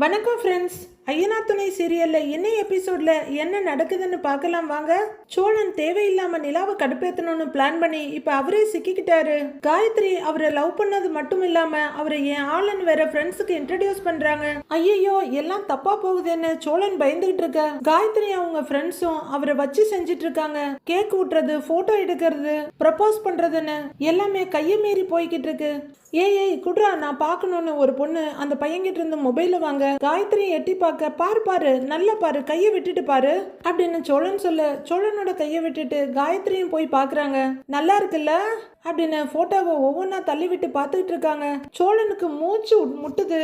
வணக்கம் ஃப்ரெண்ட்ஸ் ஐயனா துணை சீரியல்ல என்ன எபிசோட்ல என்ன நடக்குதுன்னு பார்க்கலாம் வாங்க. சோழன் தேவையில்லாம நிலாவை கடுப்பேத்தணும்னு பிளான் பண்ணி இப்ப அவரே சிக்கிக்கிட்டாரு. காயத்ரி அவரை லவ் பண்ணது மட்டும் இல்லாம அவரை என் ஆளுன்னு வேற ஃப்ரெண்ட்ஸுக்கு இன்ட்ரடியூஸ் பண்றாங்க. ஐயோ எல்லாம் தப்பா போகுதுன்னு சோழன் பயந்துகிட்டு இருக்க. காயத்ரி அவங்க ஃப்ரெண்ட்ஸும் அவரை வச்சு செஞ்சிட்டு இருக்காங்க. கேக் ஊட்டுறது போட்டோ எடுக்கிறது ப்ரப்போஸ் பண்றதுன்னு எல்லாமே கையை மீறி போய்கிட்டு இருக்கு. ஏய் ஏய் குட்ரா நான் பார்க்கணும்னு ஒரு பொண்ணு அந்த பையன்கிட்ட இருந்து மொபைல வாங்க. காயத்ரி எட்டி பார்க்க பாரு பாரு நல்லா பாரு கையை விட்டுட்டு பாரு அப்படின்னு சோழன் சொல்ல சோழனோட கையை விட்டுட்டு காயத்ரியும் போய் பார்க்குறாங்க. நல்லா இருக்குல்ல? அப்படின்னு போட்டோவை ஒவ்வொன்றா தள்ளி விட்டு பார்த்துக்கிட்டு இருக்காங்க. சோழனுக்கு மூச்சு முட்டுது.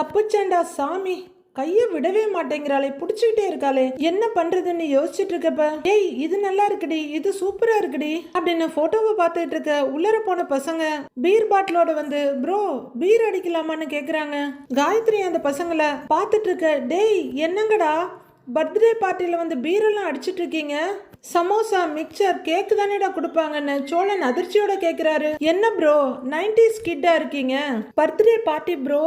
தப்புச்சேண்டா சாமி. கையை விடவே மாட்டேங்கிறாளே புடிச்சுக்கிட்டே இருக்காளே. என்ன பண்றதுன்னு யோசிச்சுட்டு இருக்கப்ப ஏய் இது நல்லா இருக்குடி இது சூப்பரா இருக்குடி அப்படின்னு போட்டோவை பார்த்துட்டு இருக்க உள்ளர போன பசங்க பீர் பாட்டிலோட வந்து ப்ரோ பீர் அடிக்கலாமான்னு கேக்குறாங்க. காயத்ரி அந்த பசங்களை பார்த்துட்டு இருக்க டேய் என்னங்கடா? பர்த்டே பார்ட்டியில் வந்து பீரெல்லாம் அடிச்சிட்டு இருக்கீங்க? சமோசா மிக்சர் கேக்கு தானேடா கொடுப்பாங்கன்னு சோழன் அதிர்ச்சியோட கேக்குறாரு. என்ன ப்ரோ நைன்டிஸ் கிட்டா இருக்கீங்க. பர்த்டே பார்ட்டி ப்ரோ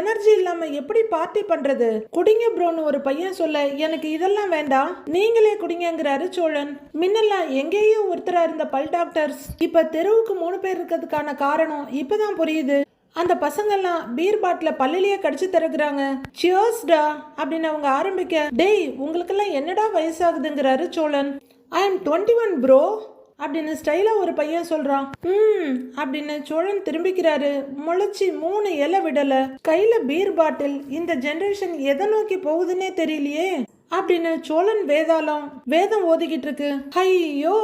எனர்ஜி இல்லாம எப்படி பார்ட்டி பண்றது? குடிங்க ப்ரோன்னு ஒரு பையன் சொல்ல எனக்கு இதெல்லாம் வேண்டாம். நீங்களே குடிங்கிறாரு சோழன். முன்னெல்லாம் எங்கேயோ ஒருத்தரா இருந்த பல் டாக்டர்ஸ் இப்ப தெருவுக்கு மூணு பேர் இருக்கிறதுக்கான காரணம் இப்பதான் புரியுது. அந்த பசங்கெல்லாம் பீர் பாட்டில பல்லிலேயே கடிச்சு திறக்குறாங்க. சியர்ஸ்டா அப்படின்னு அவங்க ஆரம்பிக்க டேய் உங்களுக்கெல்லாம் என்னடா வயசாகுதுங்கிறாரு Cholan. I am twenty one bro அப்படின்னு ஸ்டைலாக ஒரு பையன் சொல்கிறான் ம் அப்படின்னு சோழன் திரும்பிக்கிறாரு. முளைச்சி மூணு இலை விடலை. கையில் பீர் பாட்டில் இந்த ஜென்ரேஷன் எதை நோக்கி போகுதுன்னே தெரியலையே. அப்படின்னு சோழன் வேதாளம் வேதம் ஓதிக்கிட்டு இருக்கு. ஐயோ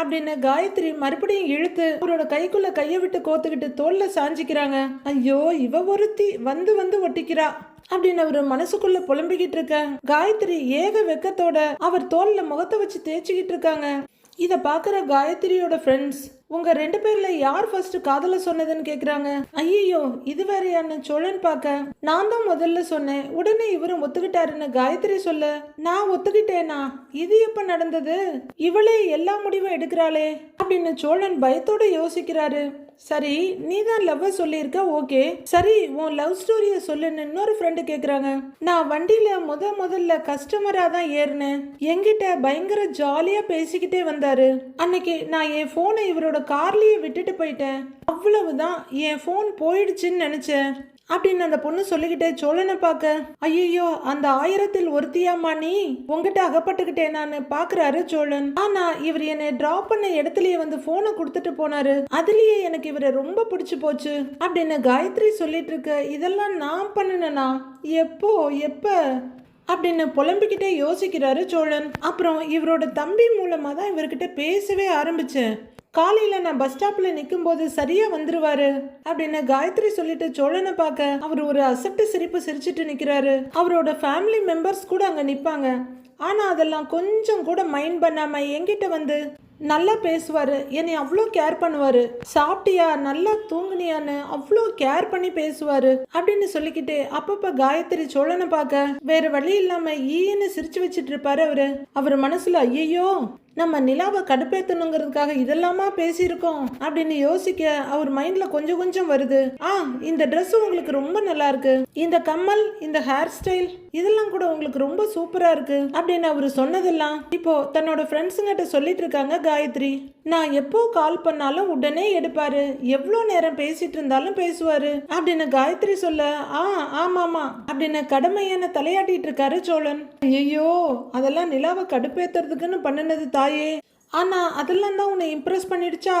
அப்படின்னு காயத்ரி மறுபடியும் இழுத்து அவரோட கைக்குள்ள கையை விட்டு கோத்துக்கிட்டு தோல்ல சாஞ்சிக்கிறாங்க. ஐயோ இவ ஒருத்தி வந்து வந்து ஒட்டிக்கிறா. அப்படின்னு அவர் மனசுக்குள்ள புலம்பிக்கிட்டு இருக்க. காயத்ரி ஏக வெக்கத்தோட அவர் தோல்ல முகத்தை வச்சு தேய்ச்சிக்கிட்டு இருக்காங்க. இத பாக்குற காயத்ரியோட ஃப்ரெண்ட்ஸ் உங்க ரெண்டு பேர்ல யார் ஃபர்ஸ்ட் காதல சொன்னதுன்னு கேக்குறாங்க. ஐயோ இது வேறையான சோழன் பார்க்க நான் தான் முதல்ல சொன்னேன். உடனே இவரும் ஒத்துக்கிட்டாருன்னு காயத்ரி சொல்ல. நான் ஒத்துக்கிட்டேனா? இது எப்ப நடந்தது? இவளே எல்லா முடிவும் எடுக்கிறாளே அப்படின்னு சோழன் பயத்தோட யோசிக்கிறாரு. சரி நீ தான் லவ் சொல்லியிருக்க ஓகே சரி உன் லவ் ஸ்டோரியை சொல்லுன்னு இன்னொரு ஃப்ரெண்டு கேட்குறாங்க நான் வண்டியில் முத முதல்ல கஸ்டமராக தான் ஏறினேன். என்கிட்ட பயங்கர ஜாலியாக பேசிக்கிட்டே வந்தாரு. அன்னைக்கு நான் என் ஃபோனை இவரோட கார்லேயே விட்டுட்டு போயிட்டேன். அவ்வளவுதான் என் ஃபோன் போயிடுச்சுன்னு நினச்சேன். அப்படின்னு அந்த பொண்ணு சொல்லிக்கிட்டே சோழனை பார்க்க ஐயோ அந்த ஆயிரத்தில் ஒருத்தியாமா நீ? உங்ககிட்ட அகப்பட்டுக்கிட்டேன் நான் பாக்குறாரு சோழன். ஆனா இவர் என்னை டிராப் பண்ண இடத்துலயே வந்து போனை கொடுத்துட்டு போனாரு. அதுலயே எனக்கு இவரை ரொம்ப பிடிச்சு போச்சு அப்படின்னு காயத்ரி சொல்லிட்டு இருக்க இதெல்லாம் நான் பண்ணினா எப்போ எப்ப? அப்படின்னு புலம்பிக்கிட்டே யோசிக்கிறாரு சோழன். அப்புறம் இவரோட தம்பி மூலமா தான் இவர்கிட்ட பேசவே ஆரம்பிச்சேன். காலையில நான் பஸ் ஸ்டாப்ல நிக்கும்போது சரியா வந்துருவாரு அப்படின்னு காயத்ரி சொல்லிட்டு சோழனை பார்க்க அவர் ஒரு அசட்டு சிரிப்பு சிரிச்சிட்டு நிற்கிறாரு அவரோட ஃபேமிலி மெம்பர்ஸ் கூட அங்கே நிற்பாங்க ஆனால் அதெல்லாம் கொஞ்சம் கூட மைண்ட் பண்ணாம என்கிட்ட வந்து நல்லா பேசுவார். என்னை அவ்வளோ கேர் பண்ணுவார். சாப்பிட்டியா? நல்லா தூங்குனியான்னு அவ்வளோ கேர் பண்ணி பேசுவார் அப்படின்னு சொல்லிக்கிட்டு அப்பப்போ காயத்ரி சோழனை பார்க்க வேறு வழி இல்லாமல் ஈன்னு சிரிச்சு வச்சிட்டு இருப்பாரு அவர். அவர் மனசில் ஐயையோ நம்ம நிலாவை கடுப்பேற்றணுங்கிறதுக்காக இதெல்லாமா பேசியிருக்கோம் அப்படின்னு யோசிக்க அவர் மைண்ட்ல கொஞ்சம் கொஞ்சம் வருது. ஆ இந்த ட்ரெஸ் உங்களுக்கு ரொம்ப நல்லா இருக்கு. இந்த கம்மல் இந்த ஹேர் ஸ்டைல் இதெல்லாம் கூட உங்களுக்கு ரொம்ப சூப்பரா இருக்கு அப்படின்னு அவர் சொன்னதெல்லாம் இப்போ தன்னோட ஃப்ரெண்ட்ஸுங்கிட்ட சொல்லிட்டு இருக்காங்க காயத்ரி. நான் எப்போ கால் பண்ணாலும் உடனே எடுப்பாரு. எவ்வளோ நேரம் பேசிட்டு இருந்தாலும் பேசுவாரு. அப்படின்னு காயத்ரி சொல்ல ஆ ஆமாமா அப்படின்னு கடமையான தலையாட்டிட்டு இருக்காரு சோழன். ஐயோ அதெல்லாம் நிலாவை கடுப்பேத்துறதுக்குன்னு பண்ணினது தாயே. ஆனா அதெல்லாம் தான் உன்னை இம்ப்ரெஸ் பண்ணிடுச்சா?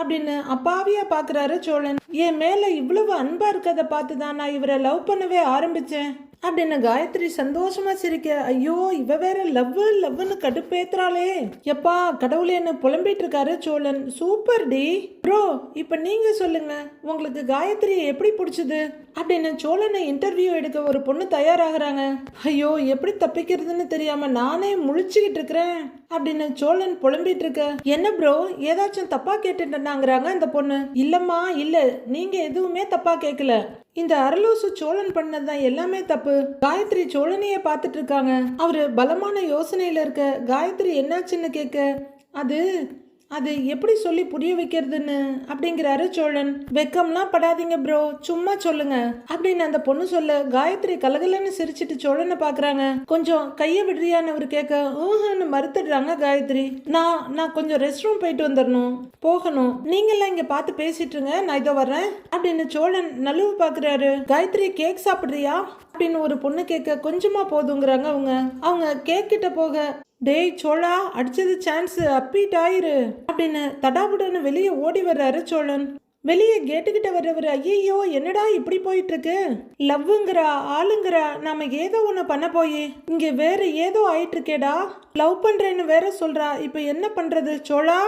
அப்படின்னு அப்பாவியா பாக்குறாரு சோழன். என் மேல இவ்வளவு அன்பா இருக்கதை பார்த்து தான் நான் இவரை லவ் பண்ணவே ஆரம்பிச்சேன். அப்படின்னு காயத்ரி சந்தோஷமாக சிரிக்க ஐயோ இவ வேற லவ்வு லவ்னு கடுப்பேத்துறாளே. எப்பா கடவுளேன்னு புலம்பிட்டு இருக்காரு சோழன். Super D. ப்ரோ இப்போ நீங்க சொல்லுங்க. உங்களுக்கு காயத்ரியை எப்படி பிடிச்சது? அப்படின்னு சோழனை இன்டர்வியூ எடுக்க ஒரு பொண்ணு தயாராகிறாங்க. ஐயோ எப்படி தப்பிக்கிறதுன்னு தெரியாம நானே முழிச்சுக்கிட்டு இருக்கிறேன். அப்படின்னு சோழன் புலம்பிட்டு இருக்க என்ன ப்ரோ ஏதாச்சும் தப்பா கேட்டுட்டாங்கிறாங்க அந்த பொண்ணு? இல்லம்மா இல்ல. நீங்க எதுவுமே தப்பா கேட்கல இந்த அரலோசு சோழன் பண்ணது தான் எல்லாமே தப்பு. காயத்ரி சோழனையே பார்த்துட்டு இருக்காங்க. அவரு பலமான யோசனையில இருக்க. காயத்ரி என்னாச்சுன்னு கேட்க அது அது எப்படி சொல்லி புரிய வைக்கிறதுன்னு? அப்படிங்கிறாரு சோழன். வெக்கம்லாம் படாதீங்க ப்ரோ சும்மா சொல்லுங்க. அப்படின்னு அந்த பொண்ணு சொல்ல காயத்ரி கலகலன்னு சிரிச்சிட்டு சோழனை பாக்குறாங்க. கொஞ்சம் கைய விடுறியான்னு அவர் கேட்க ஊஹன்னு மறுத்துடுறாங்க காயத்ரி. நான் நான் கொஞ்சம் ரெஸ்ட் ரூம் போயிட்டு வந்துடணும். போகணும். நீங்கெல்லாம் இங்க பார்த்து பேசிட்டு இருங்க. நான் இதோ வர்றேன். அப்படின்னு சோழன் நழுவு பாக்குறாரு. காயத்ரி கேக் சாப்பிடுறியா? அப்படின்னு ஒரு பொண்ணு கேட்க கொஞ்சமா போதுங்கிறாங்க அவங்க. அவங்க கேக் கிட்ட போக டேய் சோழா அடிச்சது சான்ஸ் அப்பீட் ஆயிரு அப்படின்னு தடாபுடன்னு வெளியே ஓடி வர்றாரு சோழன். வெளியே கேட்டுக்கிட்ட வர்றவர் ஐயையோ என்னடா இப்படி போயிட்டு இருக்கு லவ்வுங்கிறா ஆளுங்கிறா நாம ஏதோ ஒன்று பண்ண போய் இங்க வேற ஏதோ ஆயிட்டு இருக்கேடா லவ் பண்றேன்னு வேற சொல்றா இப்போ என்ன பண்றது சோழா?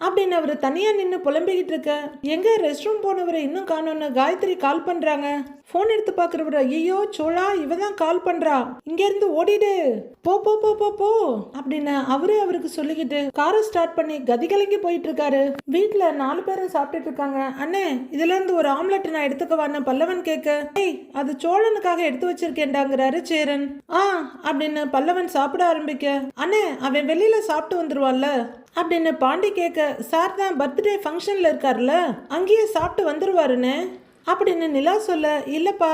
அப்படின்னு அவர் தனியாக நின்று புலம்பிக்கிட்டு இருக்க. எங்கே ரெஸ்ட் ரூம் போனவரை இன்னும் காணோன்னு காயத்ரி கால் பண்ணுறாங்க ஃபோன் எடுத்து பார்க்குறவர் ஐயோ சோழா இவ தான் கால் பண்ணுறா இங்கேருந்து ஓடிடு. போ போ போ போ போ. அப்படின்னு அவரே அவருக்கு சொல்லிக்கிட்டு காரை ஸ்டார்ட் பண்ணி கதி கலங்கி போயிட்டு இருக்காரு. வீட்டில் நாலு பேரும் சாப்பிட்டுட்டு இருக்காங்க. அண்ணே இதுலேருந்து ஒரு ஆம்லெட் நான் எடுத்துக்கவான்னு பல்லவன் கேட்க ஏய் அது சோழனுக்காக எடுத்து வச்சிருக்கேன்டாங்கிறாரு சேரன். ஆ அப்படின்னு பல்லவன் சாப்பிட ஆரம்பிக்க அண்ணே அவன் வெளியில் சாப்பிட்டு வந்துருவான்ல. அப்படின்னு பாண்டி கேட்க சார் தான் பர்த்டே ஃபங்க்ஷனில் இருக்கார்ல அங்கேயே சாப்பிட்டு வந்துருவாருன்னு அப்படின்னு நிலா சொல்ல இல்லைப்பா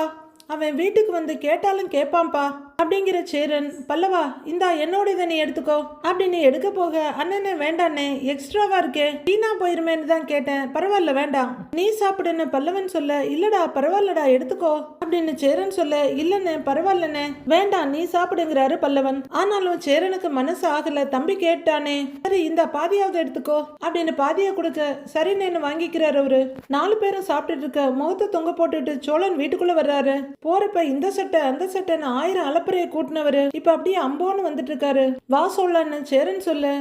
அவன் வீட்டுக்கு வந்து கேட்டாலும் கேட்பான்ப்பா அப்படிங்கிற சேரன் பல்லவா இந்தா என்னோட இதை நீ எடுத்துக்கோ. அப்படின்னு எடுக்க போக அண்ணனே வேண்டாண்ணே எக்ஸ்ட்ராவா இருக்கே வீணா போயிருமேன்னு தான் கேட்டேன் பரவாயில்ல வேண்டாம். நீ சாப்பிடுன்னு பல்லவன் சொல்ல இல்லடா பரவாயில்லடா எடுத்துக்கோ. அப்படின்னு சேரன் சொல்ல இல்லைண்ணே பரவாயில்லண்ணே. வேண்டாம் நீ சாப்பிடுங்கிறாரு பல்லவன். ஆனாலும் சேரனுக்கு மனசு ஆகல. தம்பி கேட்டானே சரி இந்த பாதியாவது எடுத்துக்கோ அப்படின்னு பாதியா கொடுக்க சரின்னு வாங்கிக்கிறாரு அவரு. நாலு பேரும் சாப்பிட்டுட்டு இருக்க முகத்தை தொங்க போட்டுட்டு சோழன் வீட்டுக்குள்ள வர்றாரு. போறப்ப இந்த சட்டை அந்த சட்டைன்னு ஆயிரம் அலப்பறையை கூட்டினவரு. இப்ப அப்படியே அம்போன்னு வந்துட்டு இருக்காரு. வா சொல்லன்னு சேரன் சொல்ல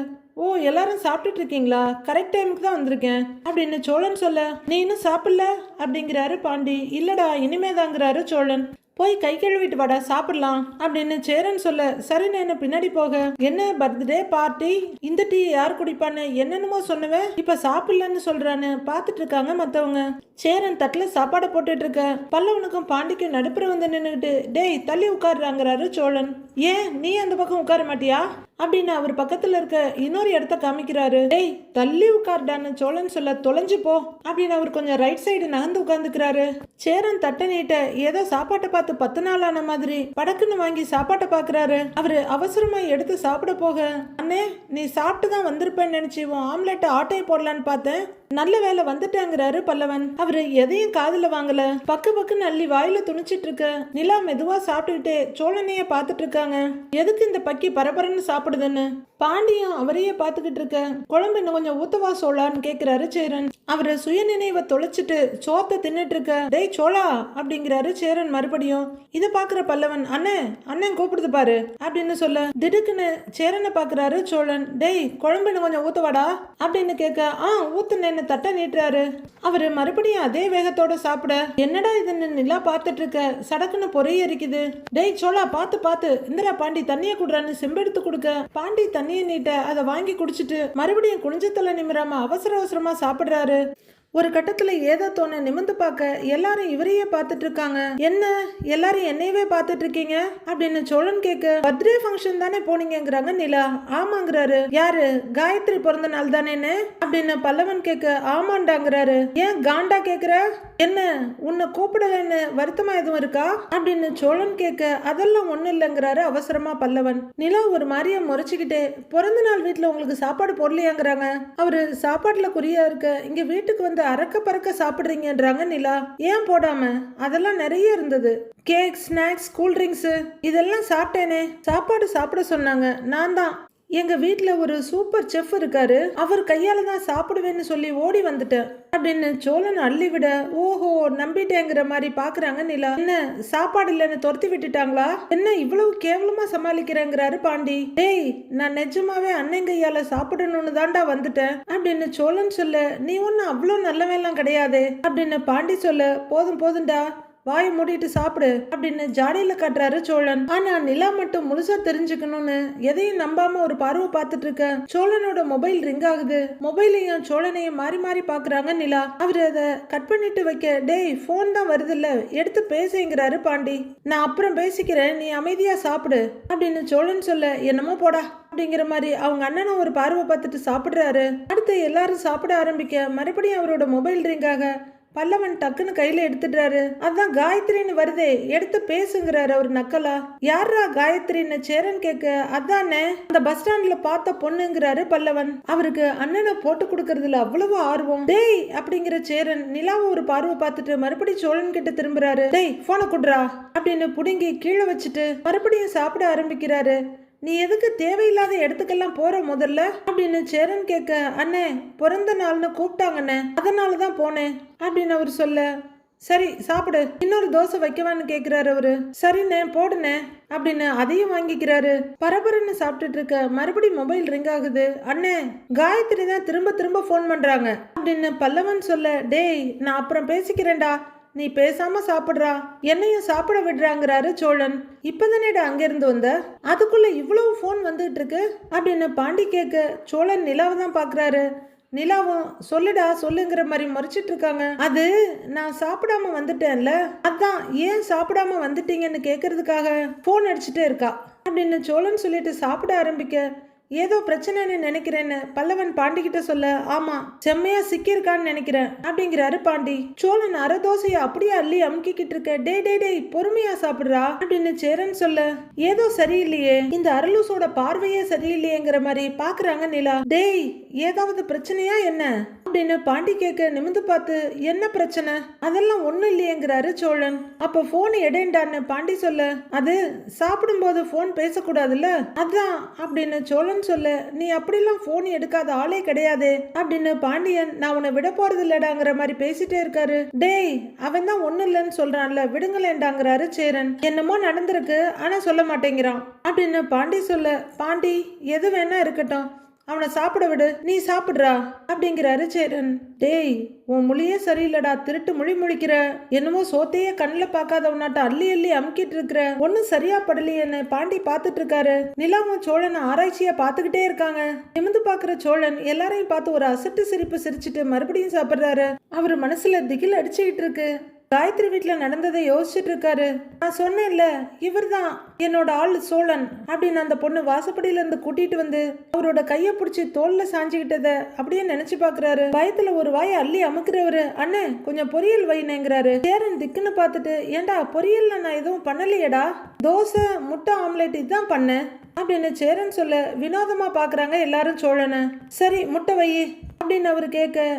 ஓ எல்லாரும் சாப்பிட்டுட்டு இருக்கீங்களா கரெக்ட் டைமுக்கு தான் வந்திருக்கேன். அப்படின்னு சோழன் சொல்ல? நீ இன்னும் சாப்பிடல? அப்படிங்கிறாரு பாண்டி. இல்லடா இனிமேதாங்கிறாரு சோழன். போய் கை கழுவிட்டு வாடா சாப்பிடலாம். அப்படின்னு சேரன் சொல்ல சரின்னு என்ன பின்னாடி போக. என்ன பர்த்டே பார்ட்டி இந்த டீ யார் குடிப்பான்னு என்னென்னமோ சொன்னவன் இப்ப சாப்பிடலன்னு சொல்றான்னு பாத்துட்டு இருக்காங்க மத்தவங்க. சேரன் தட்டுல சாப்பாடை போட்டுட்டு இருக்க பல்லவனுக்கும் பாண்டிக்கும் நடுப்புற வந்து நின்னுகிட்டு டேய் தள்ளி உட்காடுறாங்கிறாரு சோழன். ஏன் நீ அந்த பக்கம் உட்கார மாட்டியா? அப்படின்னு அவர் பக்கத்துல இருக்க இன்னொரு இடத்த காமிக்கிறாரு. டேய் தள்ளி உட்கார்டான்னு சோழன் சொல்ல தொலைஞ்சு போ அப்படின்னு அவர் கொஞ்சம் ரைட் சைடு நகர்ந்து உட்காந்துக்கிறாரு சேரன் தட்டை நீட்ட ஏதோ சாப்பாட்டை பார்த்து பத்து நாள் ஆன மாதிரி படக்குன்னு வாங்கி சாப்பாட்டை பாக்குறாரு அவரு அவசரமா எடுத்து சாப்பிட போக அண்ணே நீ சாப்பிட்டு தான் வந்திருப்பேன்னு நினச்சி உன் ஆம்லெட்டை ஆட்டையை போடலான்னு பார்த்தேன். நல்ல வேலை வந்துட்டாங்கிறாரு பல்லவன். அவரு எதையும் காதுல வாங்கல. பக்கு பக்குன்னு அள்ளி வாயில துணிச்சிட்டு இருக்க. நிலா மெதுவா சாப்பிட்டுக்கிட்டே சோழனைய பார்த்துட்டு இருக்காங்க. எதுக்கு இந்த பக்கி பரபரன்னு சாப்பிடுதுன்னு? பாண்டியும் அவரையே பார்த்துக்கிட்டு இருக்க. குழம்பு இன்னும் கொஞ்சம் ஊத்தவா சோழான்னு கேட்கிறாரு சேரன். அவரை சுயநினைவை தொலைச்சிட்டு சோத்தை தின்னுட்டு இருக்க. டேய் சோழா அப்படிங்கிறாரு சேரன் மறுபடியும். இதை பாக்குற பல்லவன் அண்ணே அண்ணன் கூப்பிடுது பாரு அப்படின்னு சொல்ல. திடுக்குன்னு சேரனை பாக்குறாரு சோழன். டேய் குழம்பு கொஞ்சம் ஊத்தவாடா அப்படின்னு கேட்க ஆ ஊத்துனேன்னு தட்டை நீட்டுறாரு. அவரு மறுபடியும் அதே வேகத்தோட சாப்பிட. என்னடா இதுன்னு நிலா பார்த்துட்டு இருக்க? சடக்குன்னு பொறைய எரிக்குது. டேய் சோழா பார்த்து பார்த்து இந்திரா பாண்டி தண்ணியை குடுறான்னு செம்பெடுத்து கொடுக்க. பாண்டி தண்ணி தண்ணியை நீட்ட அதை வாங்கி குடிச்சிட்டு மறுபடியும் குனிஞ்சத்தலை நிமிராம அவசர அவசரமா சாப்பிடுறாரு. ஒரு கட்டத்துல ஏதோ தோண நிமிந்து பார்க்க எல்லாரும் இவரையே பார்த்துட்டு இருக்காங்க. என்ன? எல்லாரும் என்னையவே பார்த்துட்டு இருக்கீங்க? அப்படின்னு சோழன் கேட்க பர்த்டே ஃபங்க்ஷன் தானே போனீங்கிறாங்க நிலா. ஆமாங்கிறாரு. யாரு? காயத்ரி பிறந்த நாள் தானேன்னு? அப்படின்னு பல்லவன் கேட்க ஆமாண்டாங்கிறாரு. ஏன் காண்டா கேக்குற? என்ன? உன்னை கூப்பிடலன்னு வருத்தமா எதுவும் இருக்கா? அப்படின்னு சோழன் கேட்க அதெல்லாம் ஒண்ணும் இல்லைங்கிறாரு அவசரமா பல்லவன். நிலா ஒரு மாதிரியா முறைச்சுக்கிட்டே பிறந்த நாள் வீட்டுல உங்களுக்கு சாப்பாடு போடலையாங்கிறாங்க. அவரு சாப்பாட்டுல குறியா இருக்க இங்க வீட்டுக்கு வந்து அறக்க பறக்க சாப்பிடுறீங்கன்றாங்க நிலா. ஏன் போடாம? அதெல்லாம் நிறைய இருந்தது. கேக் ஸ்நாக்ஸ் கூல்ட்ரிங்க்ஸு இதெல்லாம் சாப்பிட்டேனே. சாப்பாடு சாப்பிட சொன்னாங்க. நான் தான். எங்க வீட்டுல ஒரு சூப்பர் செஃப் இருக்காரு. அவர் கையால தான் சாப்பிடுவேன்னு சொல்லி ஓடி வந்துட்டேன். அப்படின்னு சோழன் அள்ளி விட ஓஹோ நம்பிட்டேங்கிற மாதிரி பாக்குறாங்க நிலா. என்ன சாப்பாடு இல்லைன்னு துரத்தி விட்டுட்டாங்களா? என்ன இவ்வளவு கேவலமா சமாளிக்கிறேங்கிறாரு பாண்டி. டேய் நான் நிஜமாவே அண்ணன் கையால சாப்பிடணும்னு தாண்டா வந்துட்டேன். அப்படின்னு சோழன் சொல்ல நீ ஒன்னும் அவ்வளோ நல்லவெல்லாம் கிடையாது. அப்படின்னு பாண்டி சொல்ல போதும் போதும்டா. வாய் மூடிட்டு சாப்பிடு அப்படின்னு ஜாடியில கட்டுறாரு சோழன். ஆனா நிலா மட்டும் முழுசா தெரிஞ்சுக்கணும்னு எதையும் நம்பாம ஒரு பார்வை பார்த்துட்டு இருக்க சோழனோட மொபைல் ரிங் ஆகுது. மொபைலையும் சோழனையும் மாறி மாறி பாக்குறாங்க நிலா. அவர் அதை கட் பண்ணிட்டு வைக்க டேய் ஃபோன் தான் வருதுல்ல எடுத்து பேசுங்கிறாரு பாண்டி. நான் அப்புறம் பேசிக்கிறேன் நீ அமைதியா சாப்பிடு அப்படின்னு சோழன் சொல்ல என்னமோ போடா அப்படிங்கிற மாதிரி அவங்க அண்ணனும் ஒரு பார்வை பார்த்துட்டு சாப்பிடுறாரு. அடுத்து எல்லாரும் சாப்பிட ஆரம்பிக்க மறுபடியும் அவரோட மொபைல் ரிங்காக பல்லவன் டக்குன்னு கையில எடுத்துடுறாரு. அதான் காயத்ரின்னு வருதே எடுத்து பேசுங்கிறாரு அவர் நக்கலா. யாரா காயத்ரின்னு சேரன் கேட்க அதானே அந்த பஸ் ஸ்டாண்ட்ல பார்த்த பொண்ணுங்கிறாரு பல்லவன். அவருக்கு அண்ணனை போட்டு கொடுக்கறதுல அவ்வளவு ஆர்வம். டேய் அப்படிங்கிற சேரன் நிலாவை ஒரு பார்வை பார்த்துட்டு மறுபடியும் சோழன் கிட்ட திரும்புறாரு. டேய் போன குடுறா அப்படின்னு புடுங்கி கீழே வச்சுட்டு மறுபடியும் சாப்பிட ஆரம்பிக்கிறாரு. நீ எதுக்கு தேவையில்லாத இடத்துக்கெல்லாம் போற முதல்ல? அப்படின்னு சேரன் கேட்க அண்ணே பிறந்த நாள்னு கூப்பிட்டாங்கண்ணே அதனால தான் போனேன் அப்படின்னு அவர் சொல்ல சரி சாப்பிடு இன்னொரு தோசை வைக்கவான்னு கேக்குறாரு அவரு. சரிண்ணே போடுண்ணே அப்படின்னு அதையும் வாங்கிக்கிறாரு. பரபரன்னு சாப்பிட்டுட்டு இருக்க மறுபடியும் மொபைல் ரிங் ஆகுது. அண்ணே காயத்ரி தான் திரும்ப திரும்ப ஃபோன் பண்றாங்க அப்படின்னு பல்லவன் சொல்ல டேய் நான் அப்புறம் பேசிக்கிறேன்டா. நீ பேசாம சாப்பிடுறா. என்னையும் சாப்பிட விடுறாங்கிறாரு சோழன். இப்பதானேடா அங்கிருந்து வந்த? அதுக்குள்ள இவ்வளவு ஃபோன் வந்துட்டு இருக்கு அப்படின்னு பாண்டி கேட்க சோழன் நிலாவை தான் பாக்குறாரு நிலாவும் சொல்லுடா சொல்லுங்கிற மாதிரி மறைச்சிட்டு இருக்காங்க அது நான் சாப்பிடாம வந்துட்டேன்ல. அதான் ஏன் சாப்பிடாம வந்துட்டீங்கன்னு கேக்குறதுக்காக ஃபோன் அடிச்சுட்டே இருக்கா. அப்படின்னு சோழன் சொல்லிட்டு சாப்பிட ஆரம்பிக்க ஏதோ பிரச்சனைன்னு நினைக்கிறேன்னு பல்லவன் பாண்டி கிட்ட சொல்ல ஆமா செம்மையா சிக்கியிருக்கான்னு நினைக்கிறேன் அப்படிங்கிறாரு பாண்டி. சோழன் அரை தோசையை அப்படியே அள்ளி அமுக்கிக்கிட்டு இருக்க டே டே டேய் பொறுமையா சாப்பிடுறா அப்படின்னு சேரன் சொல்ல ஏதோ சரியில்லையே இந்த அரலூசோட பார்வையே சரியில்லையேங்கிற மாதிரி பாக்குறாங்க நிலா. டேய் ஏதாவது பிரச்சனையா என்ன? அப்படின்னு பாண்டி கேட்க நிமிந்து பார்த்து என்ன பிரச்சனை? அதெல்லாம் ஒன்றும் இல்லையேங்கிறாரு சோழன். அப்போ ஃபோன் எடேண்டான்னு பாண்டி சொல்ல அது சாப்பிடும்போது ஃபோன் பேசக்கூடாதுல்ல? அதான் அப்படின்னு சோழன் சொல்ல நீ அப்படிலாம் ஃபோன் எடுக்காத ஆளே கிடையாது அப்படின்னு பாண்டியன் நான் உன்னை விட போறது இல்லடாங்கிற மாதிரி பேசிட்டே இருக்காரு. டேய் அவன் தான் ஒண்ணு இல்லைன்னு சொல்றான்ல விடுங்களேண்டாங்கிறாரு சேரன். என்னமோ நடந்திருக்கு ஆனா சொல்ல மாட்டேங்கிறான் அப்படின்னு பாண்டி சொல்ல பாண்டி எது வேணா இருக்கட்டும். அவனை சாப்பிட விடு நீ சாப்பிட்றா அப்படிங்கிறாரு சேரன். டேய் உன் மொழியே சரியில்லடா திருட்டு மொழி முழிக்கிற. என்னமோ சோத்தையே கண்ணில் பார்க்காதவனாட்ட அள்ளி அள்ளி அமுக்கிட்டு இருக்கிற. ஒன்னும் சரியா படலையேன்னு பாண்டி பார்த்துட்டு இருக்காரு. நிலாவும் சோழன் ஆராய்ச்சியா பார்த்துக்கிட்டே இருக்காங்க. நிமிந்து பார்க்குற சோழன் எல்லாரையும் பார்த்து ஒரு அசட்டு சிரிப்பு சிரிச்சிட்டு மறுபடியும் சாப்பிட்றாரு. அவர் மனசுல திகில் அடிச்சுக்கிட்டு இருக்கு. காயத்ரி வீட்டில் நடந்ததை யோசிச்சுட்டு இருக்காரு நான் சொன்னேன்ல இவர்தான் என்னோட ஆள் சோழன் அப்படின்னு அந்த பொண்ணு வாசப்படியிலேருந்து கூட்டிட்டு வந்து அவரோட கையை பிடிச்சி தோல்ல சாஞ்சுக்கிட்டத அப்படியே நினைச்சு பாக்குறாரு. பயத்துல ஒரு வாயை அள்ளி அமுக்குறவரு அண்ணே கொஞ்சம் பொரியல் வைனேங்கிறாரு. சேரன் திக்குன்னு பார்த்துட்டு ஏண்டா பொரியல்ல நான் எதுவும் பண்ணலையேடா? தோசை முட்டை ஆம்லெட் இதுதான் பண்ணேன் அப்படின்னு சேரன் சொல்ல வினோதமா பாக்குறாங்க எல்லாரும் சோழனை. சரி முட்டை வை அப்படின்னு அவர் கேட்க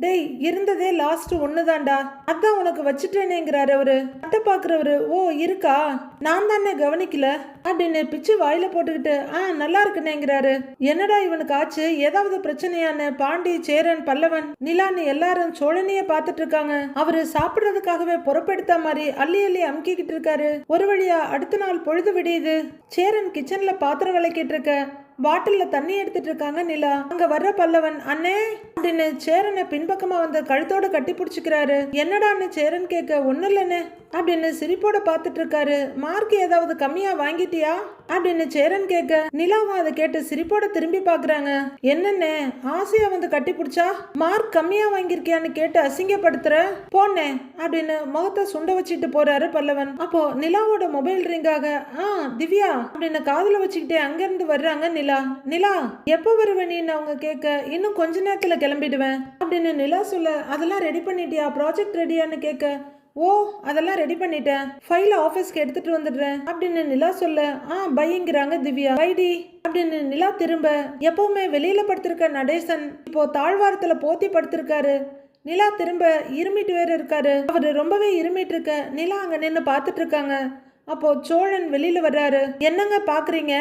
டேய் இருந்ததே லாஸ்ட் ஒண்ணுதான்டா. அதான் உனக்கு வச்சுட்டேனேங்கிறாரு அவரு. அட்டை பாக்குறவரு ஓ இருக்கா? நான் தானே கவனிக்கல. அப்படின்னு பிச்சு வாயில போட்டுக்கிட்டு ஆ நல்லா இருக்குனேங்கிறாரு. என்னடா இவனுக்கு ஆச்சு? ஏதாவது பிரச்சனையான்னு? பாண்டி சேரன் பல்லவன் நிலான்னு எல்லாரும் சோழனையே பார்த்துட்டு இருக்காங்க அவரு சாப்பிடுறதுக்காகவே பொறுப்பெடுத்த மாதிரி அள்ளி அள்ளி அமுக்கிக்கிட்டு இருக்காரு. ஒரு வழியா அடுத்த நாள் பொழுது விடியுது. சேரன் கிச்சன்ல பாத்திரம் விளக்கிட்டு இருக்க. பாட்டில்ல தண்ணி எடுத்துட்டு இருக்காங்க நிலா. அங்க வர்ற பல்லவன் அண்ணே! அப்படின்னு சேரனை பின்பக்கமா வந்து கழுத்தோட கட்டி பிடிச்சிக்கிறாரு. என்னடான்னு சேரன் கேட்க ஒண்ணு இல்லைண்ணே! அப்படின்னு சிரிப்போட பார்த்துட்டு இருக்காரு மார்க் ஏதாவது கம்மியா வாங்கிட்டியா? அப்படின்னு சேரன் கேட்க நிலாவும் அதை கேட்டு சிரிப்போட திரும்பி பாக்குறாங்க. என்னண்ணே ஆசையா வந்து கட்டி பிடிச்சா? மார்க் கம்மியா வாங்கியிருக்கியான்னு கேட்டு அசிங்கப்படுத்துற? போனே அப்படின்னு முகத்தை சுண்ட வச்சுட்டு போறாரு பல்லவன். அப்போ நிலாவோட மொபைல் ரிங்காக ஆ திவ்யா! அப்படின்னு காதுல வச்சுக்கிட்டே அங்கிருந்து வர்றாங்க நிலா. நிலா எப்போ வருவ நீன்னு அவங்க கேட்க இன்னும் கொஞ்ச நேரத்தில் கிளம்பிடுவேன். அப்படின்னு நிலா சொல்ல அதெல்லாம் ரெடி பண்ணிட்டியா? ப்ராஜெக்ட் ரெடியான்னு கேட்க ஓ அதெல்லாம் ரெடி பண்ணிட்டேன். ஃபைல ஆஃபீஸ்க்கு எடுத்துட்டு வந்துடுறேன். அப்படின்னு நிலா சொல்ல ஆ பைங்கிறாங்க திவ்யா. பைடி அப்படின்னு நிலா திரும்ப எப்பவுமே வெளியில படுத்திருக்க நடேசன் இப்போ தாழ்வாரத்துல போத்தி படுத்திருக்காரு. நிலா திரும்ப இருமிட்டு வேற இருக்காரு. அவர் ரொம்பவே இருமிட்டு இருக்க. நிலா அங்க நின்று பார்த்துட்டு இருக்காங்க. அப்போ சோழன் வெளியில வர்றாரு. என்னங்க பாக்குறீங்க?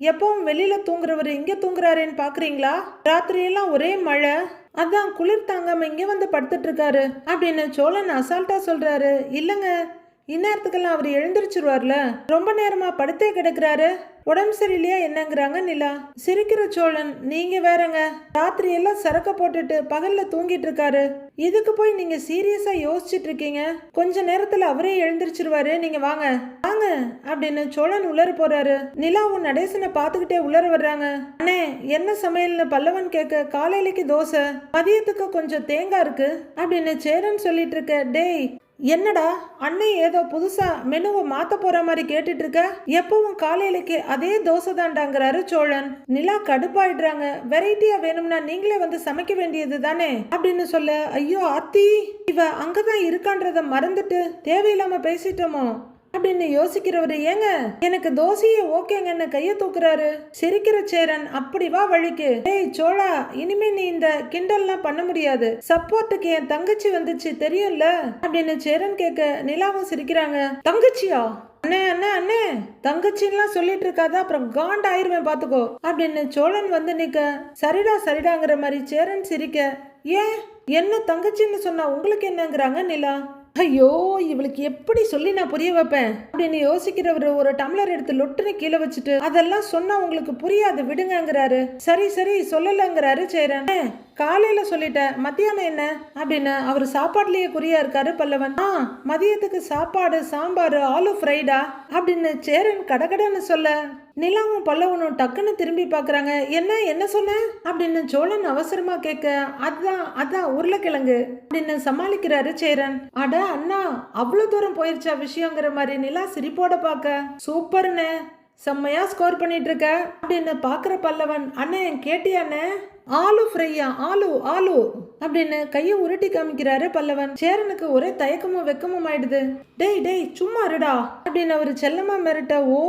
எப்பவும் வெளியில தூங்குறவர் இங்க தூங்குறாருன்னு பாக்குறீங்களா? ராத்திரியெல்லாம் ஒரே மழை. அதான் குளிர் தாங்காம இங்க வந்து படுத்துட்டு இருக்காரு. அப்படின்னு சோழன் அசால்ட்டா சொல்றாரு. இல்லங்க இந்நேரத்துக்கெல்லாம் அவர் எழுந்திருச்சிருவார்ல? ரொம்ப நேரமா படுத்தே கிடக்குறாரு. உடம்பு சரியில்லையா என்னங்கிறாங்க நிலா. சிரிக்கிற சோழன் நீங்க வேறங்க. ராத்திரி எல்லாம் சரக்க போட்டுட்டு பகல்ல தூங்கிட்டு இருக்காரு. இதுக்கு போய் நீங்க சீரியஸா யோசிச்சுட்டு இருக்கீங்க. கொஞ்ச நேரத்துல அவரே எழுந்திருச்சிருவாரு. நீங்க வாங்க. வாங்க அப்படின்னு சோழன் உளர போறாரு. நிலாவும் நடேசனை பார்த்துக்கிட்டே உளர வர்றாங்க. அண்ணே என்ன சமையல்னு பல்லவன் கேட்க காலையிலைக்கு தோசை மதியத்துக்கு கொஞ்சம் தேங்காய் இருக்கு அப்படின்னு சேரன் சொல்லிட்டு இருக்க டேய் என்னடா அண்ணே ஏதோ புதுசா மெனுவை மாத்த போற மாதிரி கேட்டுட்டு இருக்க எப்பவும் காலையிலக்கு அதே தோசை தாண்டாங்கிறாரு சோழன். நிலா கடுப்பாயிடுறாங்க. வெரைட்டியா வேணும்னா நீங்களே வந்து சமைக்க வேண்டியது தானே? அப்படின்னு சொல்ல ஐயோ அத்தி இவ அங்கதான் இருக்கான்றத மறந்துட்டு தேவையில்லாம பேசிட்டோமோ? அப்படின்னு யோசிக்கிறவரு ஏங்க எனக்கு தோசையே ஓகேங்கன்னு கைய தூக்குறாரு? சிரிக்கிற சேரன் அப்படி வா வழிக்கு. ஏய் சோழா இனிமே நீ இந்த கிண்டல்லாம் பண்ண முடியாது. சப்போர்ட்டுக்கு என் தங்கச்சி வந்துச்சு தெரியும்ல? அப்படின்னு சேரன் கேட்க நிலாவும் சிரிக்கிறாங்க தங்கச்சியா? அண்ணே அண்ணே அண்ணே தங்கச்சின்லாம் சொல்லிட்டு இருக்காதா அப்புறம் காண்ட் ஆயிருவேன் பாத்துக்கோ. அப்படின்னு சோழன் வந்து நிக்க சரிடா சரிடாங்கிற மாதிரி சேரன் சிரிக்க ஏன்? என்ன தங்கச்சின்னு சொன்னா உங்களுக்கு என்னங்கிறாங்க நிலா? ஐயோ இவளுக்கு எப்படி சொல்லி நான் புரிய வைப்பேன்? அப்படின்னு யோசிக்கிறவர் ஒரு டம்ளர் எடுத்து லொட்டுன்னு கீழே வச்சுட்டு அதெல்லாம் சொன்னா உங்களுக்கு புரியாது விடுங்கங்கிறாரு. சரி சரி சொல்லலங்கிறாரு சேரன். காலையில சொல்லிட்டேன் மத்தியானம் என்ன? அப்படின்னு அவர் சாப்பாட்லயே குறியா இருக்காரு பல்லவன். ஆ மதியத்துக்கு சாப்பாடு சாம்பார் ஆலு ஃப்ரைடா? அப்படின்னு சேரன் கடகடன்னு சொல்ல நிலாவும் பல்லவனும் டக்குன்னு திரும்பி பார்க்குறாங்க. என்ன என்ன சொன்ன? அப்படின்னு சோழன் அவசரமாக கேட்க அதான் அதான் உருளைக்கிழங்கு அப்படின்னு சமாளிக்கிறாரு சேரன். அட அண்ணா அவ்வளோ தூரம் போயிருச்சா விஷயங்கிற மாதிரி நிலா சிரிப்போட பார்க்க. சூப்பர்னு. செம்மையா ஸ்கோர் பண்ணிட்டு இருக்க அப்படின்னு பார்க்குற பல்லவன்? அண்ணே கேட்டியாண்ணே ஆலு ஃப்ரையா. ஆலு ஆலு. அப்படின்னு கையை உருட்டி காமிக்கிறாரு பல்லவன். சேரனுக்கு ஒரே தயக்கமும் வெக்கமும் ஆயிடுது. டேய் டேய் சும்மா இருடா. அப்படின்னு அவர் செல்லமா மிரட்ட ஓ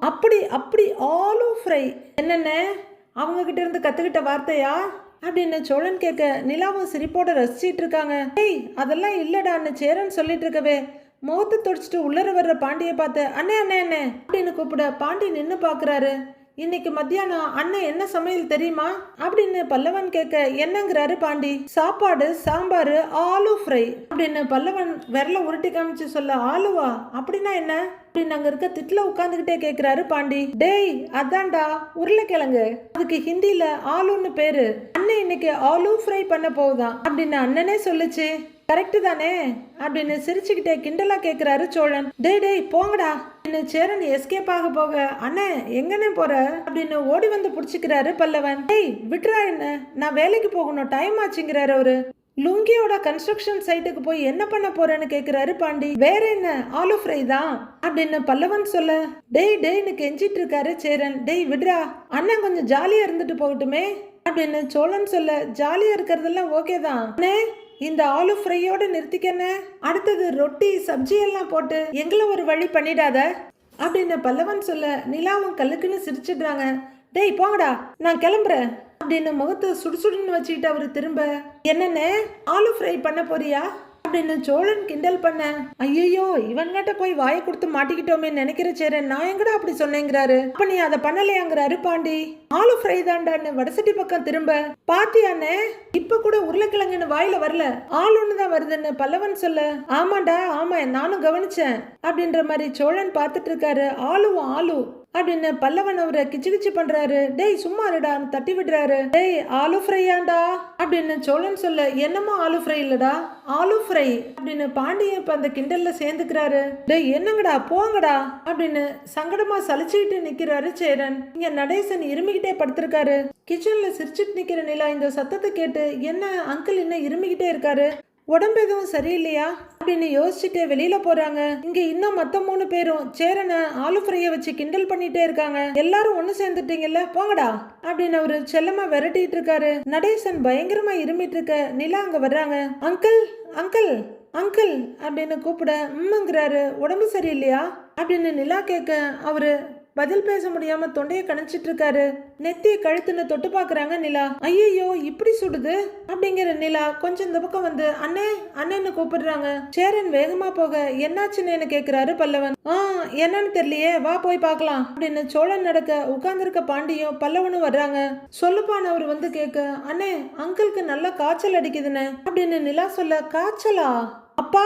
அப்படி அப்படி ஆலு ஃப்ரை. என்னென்ன அவங்க கிட்ட இருந்து கத்துக்கிட்ட வார்த்தையா? அப்படின்னு சோழன் கேட்க நிலாவும் சிரிப்போட ரசிச்சிட்டு இருக்காங்க. டேய் அதெல்லாம் இல்லடான்னு சேரன் சொல்லிட்டு இருக்கவே. முகத்தை தொடச்சிட்டு உள்ளர வர்ற பாண்டியை பார்த்து அண்ணே அண்ணே அண்ணே அப்படின்னு கூப்பிட பாண்டி நின்று பார்க்குறாரு இன்னைக்கு மத்தியானம் அண்ணன் என்ன சமையல் தெரியுமா? அப்படின்னு பல்லவன் கேட்க என்னங்கிறாரு பாண்டி? சாப்பாடு சாம்பார் ஆலு ஃப்ரை அப்படின்னு பல்லவன் விரல உருட்டி காமிச்சு சொல்ல ஆலுவா அப்படின்னா என்ன? அப்படின்னு அங்க இருக்க திட்டுல உட்காந்துக்கிட்டே கேக்குறாரு பாண்டி. டேய் அதான்டா உருளைக்கிழங்கு. அதுக்கு ஹிந்தில ஆலுன்னு பேரு. அண்ணன் இன்னைக்கு ஆலு ஃப்ரை பண்ண போகுதான் அப்படின்னு அண்ணனே சொல்லுச்சு. கரெக்டு தானே? அப்படின்னு சிரிச்சுக்கிட்டே கிண்டலா கேக்குறாரு சோழன். டேய் டேய் போங்கடா. அப்படின்னு சேரன் எஸ்கேப் ஆக போக அண்ணே எங்கண்ணே போற? அப்படின்னு ஓடி வந்து புடிச்சுக்கிறாரு பல்லவன். டேய் விட்டுறா என்ன? நான் வேலைக்கு போகணும். டைம் ஆச்சுங்கிறாரு அவரு. லுங்கியோட கன்ஸ்ட்ரக்ஷன் சைட்டுக்கு போய் என்ன பண்ண போறேன்னு கேக்குறாரு பாண்டி. வேற என்ன? ஆலு ஃப்ரை தான் அப்படின்னு பல்லவன் சொல்ல. டேய் டேய்னு கெஞ்சிட்டு இருக்காரு சேரன். டேய் விடுறா. அண்ணன் கொஞ்சம் ஜாலியா இருந்துட்டு போகட்டுமே? அப்படின்னு சோழன் சொல்ல. ஜாலியா இருக்கிறதெல்லாம் ஓகே தான் அண்ணே இந்த ஆலு ஃப்ரையோட நிறுத்திக்கண்ணே அடுத்தது ரொட்டி சப்ஜி எல்லாம் போட்டு எங்களை ஒரு வழி பண்ணிடாத. அப்படின்னு பல்லவன் சொல்ல நிலாவும் கல்லுக்குன்னு சிரிச்சிடுறாங்க. டேய் போங்கடா நான் கிளம்புறேன். அப்படின்னு முகத்தை சுடுசுடுன்னு வச்சுக்கிட்டு அவர் திரும்ப என்னண்ணே ஆலு ஃப்ரை பண்ண போறியா? அப்படின்னு சோழன் கிண்டல் பண்ண. ஐயோ இவன்கிட்ட போய் வாயை கொடுத்து மாட்டிக்கிட்டோமே நினைக்கிற சேரன் நான் எங்கடா அப்படி சொன்னேங்கிறாரு. அப்ப நீ அதை பண்ணலையாங்கிறாரு பாண்டி. ஆளு ஃப்ரை தாண்டான்னு வடசட்டி பக்கம் திரும்ப. பாத்தியானே இப்ப கூட உருளைக்கிழங்குன்னு வாயில வரல. ஆளுன்னு தான் வருதுன்னு பல்லவன் சொல்ல. ஆமாண்டா ஆமா நானும் கவனிச்சேன். அப்படின்ற மாதிரி சோழன் பார்த்துட்டு இருக்காரு. ஆளுவும் ஆளு அப்படின்னு பல்லவன் அவரை கிச்சு கிச்சு பண்றாரு. டேய் சும்மா இருடா தட்டி விடுறாரு. டேய் ஆலு ஃப்ரையாண்டா அப்படின்னு சோழன் சொல்ல என்னமோ ஆலு ஃப்ரை இல்லடா? ஆலு ஃப்ரை அப்படின்னு பாண்டியன் இப்ப அந்த கிண்டல்ல சேர்ந்துக்கிறாரு. டேய் என்னங்கடா போங்கடா? அப்படின்னு சங்கடமா சலிச்சுக்கிட்டு நிக்கிறாரு சேரன். இங்க நடேசன் இருமிக்கிட்டே படுத்திருக்காரு. கிச்சன்ல சிரிச்சிட்டு நிக்கிற நிலா இந்த சத்தத்தை கேட்டு என்ன அங்கிள் என்ன இருமிக்கிட்டே இருக்காரு? உடம்பு எதுவும் சரியில்லையா? அப்படின்னு யோசிச்சுட்டு வெளியில போறாங்க. இங்க இன்னும் மத்த மூணு பேரும் சேரனை ஆலு ஃப்ரைய வச்சு கிண்டல் பண்ணிட்டே இருக்காங்க. எல்லாரும் ஒண்ணு சேர்ந்துட்டீங்கல்ல போங்கடா அப்படின்னு அவரு செல்லமா விரட்டிட்டு இருக்காரு. நடேசன் பயங்கரமா இருமிட்டு இருக்க நிலா அங்க வர்றாங்க. அங்கிள் அங்கிள் அங்கிள் அப்படின்னு கூப்பிட உம்முங்கிறாரு உடம்பு சரியில்லையா? அப்படின்னு நிலா கேட்க அவரு பதில் பேச முடியாம தொண்டையை கணிச்சிட்டு இருக்காரு. நெத்திய கழுத்துன்னு தொட்டு பாக்குறாங்க நிலா. ஐயோ இப்படி சுடுது? அப்படிங்கிற நிலா கொஞ்சம் இந்த பக்கம் வந்து அண்ணே அண்ணன்னு கூப்பிடுறாங்க. சேரன் வேகமா போக என்னாச்சுன்னு கேக்குறாரு பல்லவன். ஆ என்னன்னு தெரியலையே வா போய் பார்க்கலாம். அப்படின்னு சோழன் நடக்க உட்கார்ந்துருக்க பாண்டியும் பல்லவனும் வர்றாங்க. சொல்லுப்பான் அவர் வந்து கேட்க அண்ணே அங்கிளுக்கு நல்லா காய்ச்சல் அடிக்குதுன்னு அப்படின்னு நிலா சொல்ல காய்ச்சலா? அப்பா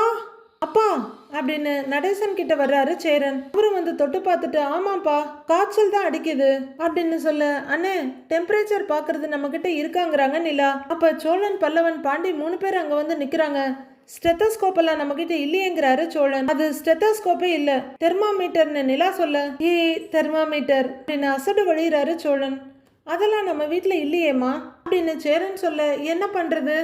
அப்பா அப்படின்னு நடேசன் கிட்ட வர்றாரு சேரன். அவரும் வந்து தொட்டு பார்த்துட்டு ஆமாப்பா காய்ச்சல் தான் அடிக்குது அப்படின்னு சொல்ல. அண்ணே டெம்பரேச்சர் பாக்குறது நம்ம கிட்ட இருக்காங்கிறாங்க நிலா. அப்ப சோழன் பல்லவன் பாண்டி மூணு பேர் அங்க வந்து நிக்கிறாங்க. ஸ்டெத்தஸ்கோப் எல்லாம் நம்ம கிட்ட இல்லையேங்கிறாரு சோழன். அது ஸ்டெத்தஸ்கோப்பே இல்ல. தெர்மாமீட்டர்னு நிலா சொல்ல. ஏ தெர்மாமீட்டர் அப்படின்னு அசடு வழிகிறாரு சோழன். அதெல்லாம் நம்ம வீட்டில் இல்லையேம்மா அப்படின்னு சேரன் சொல்ல என்ன பண்ணுறது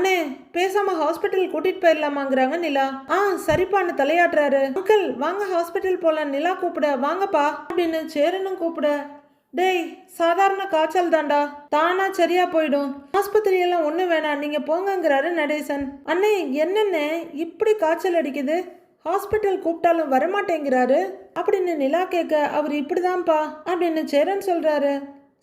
அண்ணே பேசாம ஹாஸ்பிட்டல் கூட்டிட்டு போயிடலாமாங்கிறாங்க நிலா. ஆ சரிப்பான்னு தலையாட்டுறாரு. அங்கிள் வாங்க ஹாஸ்பிட்டல் போலாம். நிலா கூப்பிட. வாங்கப்பா. அப்படின்னு சேரனும் கூப்பிட. டேய் சாதாரண காய்ச்சல் தான்டா. தானா சரியா போயிடும். ஆஸ்பத்திரி எல்லாம் வேணாம். நீங்க போங்கங்கிறாரு நடேசன். அண்ணே என்னென்ன இப்படி காய்ச்சல் அடிக்குது? ஹாஸ்பிட்டல் கூப்பிட்டாலும் வரமாட்டேங்கிறாரு? அப்படின்னு நிலா கேட்க அவர் இப்படிதான்ப்பா. அப்படின்னு சேரன் சொல்றாரு.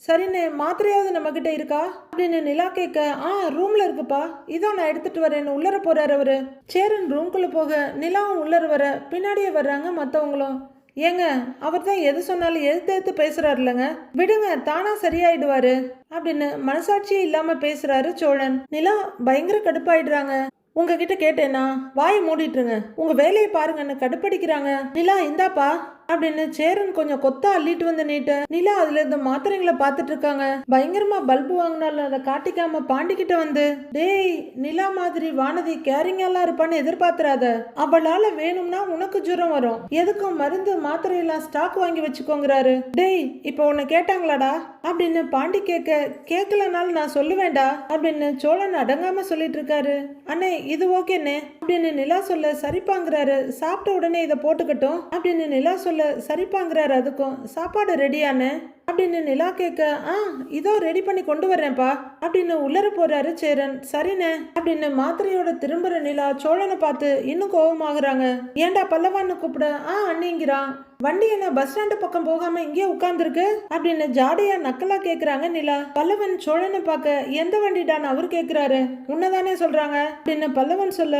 சரிண்ணே மாத்திரையாவது நம்மக்கிட்ட இருக்கா? அப்படின்னு நிலா கேட்க ஆ ரூம்ல இருக்குப்பா. இதான் நான் எடுத்துட்டு வரேன்னு உள்ளர போறாரு அவரு. சேரன் ரூம்குள்ள போக நிலாவும் உள்ளர வர பின்னாடியே வர்றாங்க மற்றவங்களும் ஏங்க அவர் தான் எது சொன்னாலும் எதிர்த்து எடுத்து பேசுறாரு இல்லைங்க விடுங்க தானா சரியாயிடுவாரு. அப்படின்னு மனசாட்சியே இல்லாம பேசுறாரு சோழன். நிலா பயங்கர கடுப்பாயிடுறாங்க. உங்ககிட்ட கேட்டேன்னா வாயை மூடிட்டுருங்க. உங்க வேலையை பாருங்கன்னு கடுப்படிக்கிறாங்க. நிலா இந்தாப்பா. அப்படின்னு சேரன் கொஞ்சம் கொத்தா அள்ளிட்டு வந்து நீட்ட நிலா அதுல இந்த மாத்திரைங்களை பார்த்துட்டு இருக்காங்க. பயங்கரமா பல்பு வாங்கினாலும் அதை காட்டிக்காம பாண்டிக்கிட்ட வந்து டேய் நிலா மாதிரி வானதி கேரிங்கெல்லாம் இருப்பான்னு எதிர்பார்த்துறாத. அவளால வேணும்னா உனக்கு ஜுரம் வரும். எதுக்கும் மருந்து மாத்திரை எல்லாம் ஸ்டாக் வாங்கி வச்சுக்கோங்கிறாரு. டேய் இப்போ உன்னை கேட்டாங்களாடா? அப்படின்னு பாண்டி கேட்க கேட்கலனாலும் நான் சொல்லுவேண்டா அப்படின்னு சோழன் அடங்காம சொல்லிட்டு இருக்காரு. அண்ணே இது ஓகேண்ணே. அப்படின்னு நிலா சொல்ல சரிப்பாங்கிறாரு. சாப்பிட்ட உடனே இதை போட்டுக்கட்டும். அப்படின்னு நிலா சொல்ல சரிப்பாங்கிறாரு அதுக்கும். சாப்பாடு ரெடியானு அப்படின்னு நிலா கேட்க ஆ இதோ ரெடி பண்ணி கொண்டு வர்றேன்ப்பா அப்படின்னு உள்ளர போறாரு சேரன். சரிண்ணே அப்படின்னு மாத்திரையோட திரும்புற நிலா சோழனை பார்த்து இன்னும் கோபமாகறாங்க ஏன்டா பல்லவான்னு கூப்பிட ஆ அண்ணிங்கிறான். வண்டி என்ன பஸ் ஸ்டாண்டு பக்கம் போகாம இங்கே உட்காந்துருக்கு அப்படின்னு ஜாடையா நக்கலா கேக்குறாங்க நிலா. பல்லவன் சோழனை பார்க்க எந்த வண்டிடான்னு அவர் கேக்குறாரு உன்னதானே சொல்றாங்க. அப்படின்னு பல்லவன் சொல்ல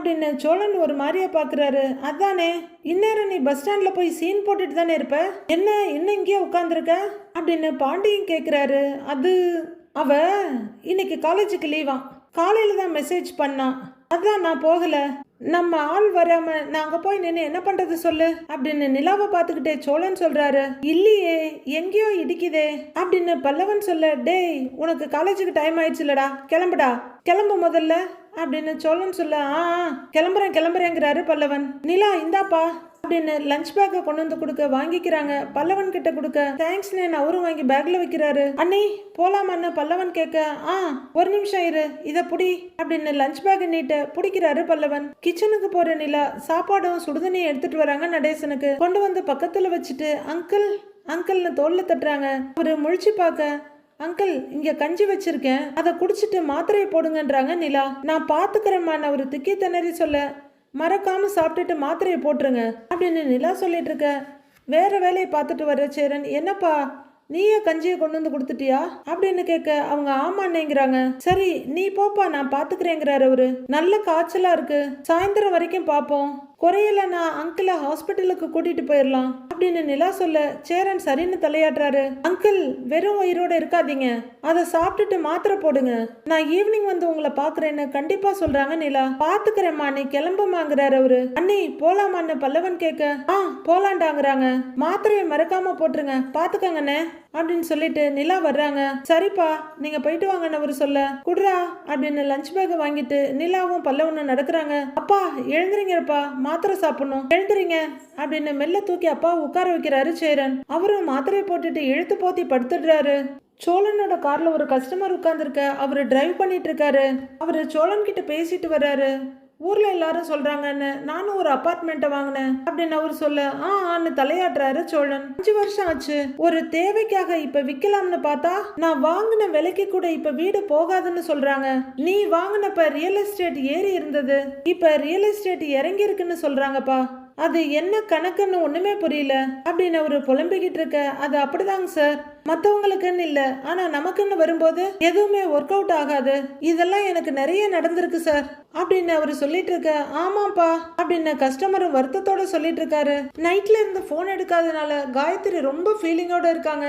அப்படின்னு சோழன் ஒரு மாதிரியா பாக்குறாரு. அதானே இந்நேரம் நீ பஸ் ஸ்டாண்ட்ல போய் சீன் போட்டுட்டு தானே இருப்ப? என்ன இன்னும் இங்கேயே உட்காந்துருக்க அப்படின்னு பாண்டியன் கேக்குறாரு. அது அவ இன்னைக்கு காலேஜுக்கு லீவா காலையில தான் மெசேஜ் பண்ணான் அதான் நான் போகல. நம்ம ஆள் வராம நாங்க போய் நின்று என்ன பண்றது சொல்லு? அப்படின்னு நிலாவை பார்த்துக்கிட்டே சோழன் சொல்றாரு. இல்லையே எங்கேயோ இடிக்குதே. அப்படின்னு பல்லவன் சொல்ல டேய் உனக்கு காலேஜுக்கு டைம் ஆயிடுச்சுலடா கிளம்புடா. கிளம்பு முதல்ல. அப்படின்னு சோழன் சொல்ல ஆ ஆ, கிளம்புறேன் கிளம்புறேங்கிறாரு பல்லவன். நிலா இந்தாப்பா அப்படின்னு லஞ்ச் பேக்கை கொண்டு வந்து கொடுக்க வாங்கிக்கிறாங்க. பல்லவன் கிட்ட கொடுக்க தேங்க்ஸ்னு அவரும் வாங்கி பேக்ல வைக்கிறாரு. அண்ணி போலாமான்னு பல்லவன் கேட்க ஆ ஒரு நிமிஷம் இரு இத புடி அப்படின்னு லஞ்ச் பேக் நீட்ட பிடிக்கிறாரு பல்லவன். கிச்சனுக்கு போற நிலா சாப்பாடும் சுடுதண்ணியும் எடுத்துட்டு வராங்க நடேசனுக்கு. கொண்டு வந்து பக்கத்துல வச்சுட்டு அங்கிள் அங்கிள்னு தோல்ல தட்டுறாங்க. அவரு முழிச்சு பார்க்க அங்கிள் இங்க கஞ்சி வச்சிருக்கேன். அதை குடிச்சிட்டு மாத்திரையை போடுங்கன்றாங்க நிலா. நான் பாத்துக்கிறேம்மான்னு அவர் திக்கி திணறி சொல்ல. மறக்காம சாப்பிட்டுட்டு மாத்திரையை போட்டுருங்க அப்படின்னு நிலா சொல்லிட்டு இருக்க வேற வேலையை பார்த்துட்டு வர்ற சேரன் என்னப்பா நீயே கஞ்சியை கொண்டு வந்து கொடுத்துட்டியா? அப்படின்னு கேட்க அவங்க ஆமாண்ணேங்கிறாங்க சரி நீ போப்பா நான் பாத்துக்கிறேங்கிறாரு அவரு. நல்ல காய்ச்சலா இருக்கு. சாயந்தரம் வரைக்கும் பார்ப்போம் குறையலனா அங்கிளை ஹாஸ்பிட்டலுக்கு கூட்டிட்டு போயிடலாம் அப்படின்னு நிலா சொல்ல சேரன் சரின்னு தலையாட்டுறாரு. அங்கிள் வெறும் உயிரோட இருக்காதீங்க. அதை சாப்பிட்டுட்டு மாத்திரை போடுங்க. நான் ஈவினிங் வந்து உங்களை பாக்குறேன்னு கண்டிப்பா சொல்றாங்க நிலா. பாத்துக்கிறேம்மா நீ கிளம்புமாங்கிறாரு அவரு. அண்ணி போலாமான்னு பல்லவன் கேட்க ஆ போலாண்டாங்கிறாங்க மாத்திரையை மறக்காம போட்டுருங்க. பாத்துக்கங்கண்ணே அப்படின்னு சொல்லிட்டு நிலா வர்றாங்க. சரிப்பா நீங்க போயிட்டு வாங்கன்னு அவரு சொல்ல. குடுறா அப்படின்னு லஞ்ச் பேக் வாங்கிட்டு நிலாவும் பல்லவனும் நடக்கிறாங்க. அப்பா எழுந்துறீங்கப்பா மாத்திரை சாப்பிடணும். எழுந்துறீங்க அப்படின்னு மெல்ல தூக்கி அப்பா உட்கார வைக்கிறாரு சேரன். அவரும் மாத்திரையை போட்டுட்டு இழுத்து போத்தி படுத்துடுறாரு. சோழனோட கார்ல ஒரு கஸ்டமர் உட்கார்ந்துருக்க அவரு டிரைவ் பண்ணிட்டு இருக்காரு. அவரு சோழன் கிட்ட பேசிட்டு வர்றாரு. ஊரில் எல்லாரும் சொல்கிறாங்கன்னு நானும் ஒரு அப்பார்ட்மெண்ட்டை வாங்கினேன். அப்படின்னு அவர் சொல்ல ஆ ஆன்னு தலையாட்டுறாரு சோழன். அஞ்சு வருஷம் ஆச்சு. ஒரு தேவைக்காக இப்ப விற்கலாம்னு பார்த்தா நான் வாங்கின விலைக்கு கூட இப்ப வீடு போகாதுன்னு சொல்றாங்க. நீ வாங்கினப்ப ரியல் எஸ்டேட் ஏறி இருந்தது. இப்ப ரியல் எஸ்டேட் இறங்கி இருக்குன்னு சொல்றாங்கப்பா. அது என்ன கணக்குன்னு ஒண்ணுமே புரியல. அப்படின்னு அவரு புலம்பிக்கிட்டு இருக்க அது அப்படிதாங்க சார் மற்றவங்களுக்குன்னு இல்லை. ஆனால் நமக்குன்னு வரும்போது எதுவுமே ஒர்க் அவுட் ஆகாது. இதெல்லாம் எனக்கு நிறைய நடந்திருக்கு சார் அப்படின்னு அவர் சொல்லிட்டு இருக்க ஆமாப்பா அப்படின்னு கஸ்டமரும் வருத்தத்தோட சொல்லிட்டு இருக்காரு நைட்ல இருந்து ஃபோன் எடுக்காதனால காயத்ரி ரொம்ப ஃபீலிங்கோட இருக்காங்க.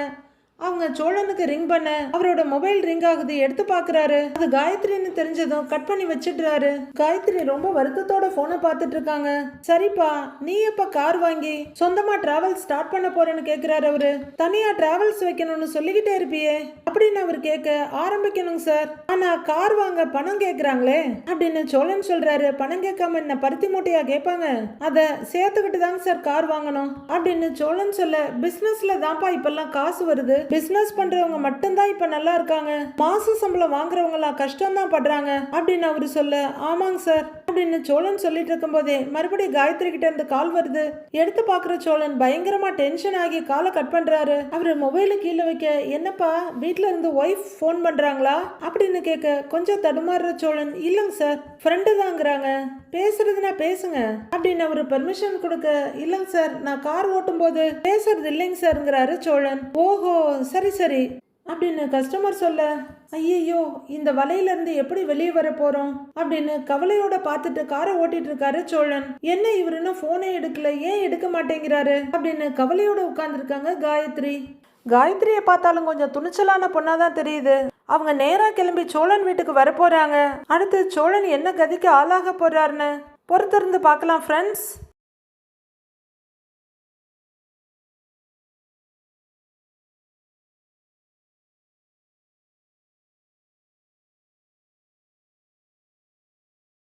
அவங்க சோழனுக்கு ரிங் பண்ண அவரோட மொபைல் ரிங் ஆகுது எடுத்து பாக்குறாரு. அது காயத்ரின்னு தெரிஞ்சதும் கட் பண்ணி வச்சிடுறாரு. காயத்ரி ரொம்ப வருத்தத்தோட போனை பார்த்துட்டு இருக்காங்க சரிப்பா நீ எப்ப கார் வாங்கி சொந்தமா டிராவல் ஸ்டார்ட் பண்ண போறேன்னு கேக்குறாரு அவரு. தனியா டிராவல்ஸ் வைக்கணும்னு சொல்லிக்கிட்டே இருப்பியே. அப்படின்னு அவர் கேட்க ஆரம்பிக்கணுங்க சார் ஆனா கார் வாங்க பணம் கேக்குறாங்களே? அப்படின்னு சோழன் சொல்றாரு. பணம் கேட்காம என்ன பருத்தி மூட்டையா கேட்பாங்க? அத சேர்த்துக்கிட்டு தாங்க சார் கார் வாங்கணும். அப்படின்னு சோழன் சொல்ல பிசினஸ்ல தான்ப்பா இப்பெல்லாம் காசு வருது. பிசினஸ் பண்றவங்க மட்டும்தான் இப்ப நல்லா இருக்காங்க. மாச சம்பளம் வாங்குறவங்க எல்லாம் கஷ்டம் தான் படுறாங்க. அப்படின்னு அவரு சொல்ல ஆமாங்க சார். அப்படின்னு சோழன் சொல்லிட்டு இருக்கும்போதே மறுபடியும் காயத்ரி கிட்ட இருந்து கால் வருது. எடுத்து பாக்குற சோழன் பயங்கரமா டென்ஷன் ஆகி காலை கட் பண்றாரு. அவரு மொபைல கீழே வைக்க என்னப்பா வீட்டுல இருந்து ஒய்ஃப் ஃபோன் பண்றாங்களா? அப்படின்னு கேட்க கொஞ்சம் தடுமாறுற சோழன் இல்லைங்க சார் ஃப்ரெண்டு தாங்கிறாங்க. பேசுறதுனா பேசுங்க. அப்படின்னு அவரு பெர்மிஷன் கொடுக்க இல்லைங்க சார் நான் கார் ஓட்டும் போது பேசுறது இல்லைங்க சார்ங்கிறாரு சோழன். ஓஹோ சரி சரி அப்படின்னு கஸ்டமர் சொல்ல ஐயையோ இந்த வலையிலேருந்து எப்படி வெளியே வர போறோம்? அப்படின்னு கவலையோட பார்த்துட்டு காரை ஓட்டிட்டு இருக்காரு சோழன். என்ன இவருன்னு இன்னும் போனே எடுக்கல? ஏன் எடுக்க மாட்டேங்கிறாரு? அப்படின்னு கவலையோட உட்கார்ந்துருக்காங்க காயத்ரி. காயத்ரியை பார்த்தாலும் கொஞ்சம் துணிச்சலான பொண்ணாக தான் தெரியுது. அவங்க நேரா கிளம்பி சோழன் வீட்டுக்கு வர அடுத்து சோழன் என்ன கதிக்கு ஆளாக போறாருன்னு பொறுத்திருந்து பார்க்கலாம் ஃப்ரெண்ட்ஸ்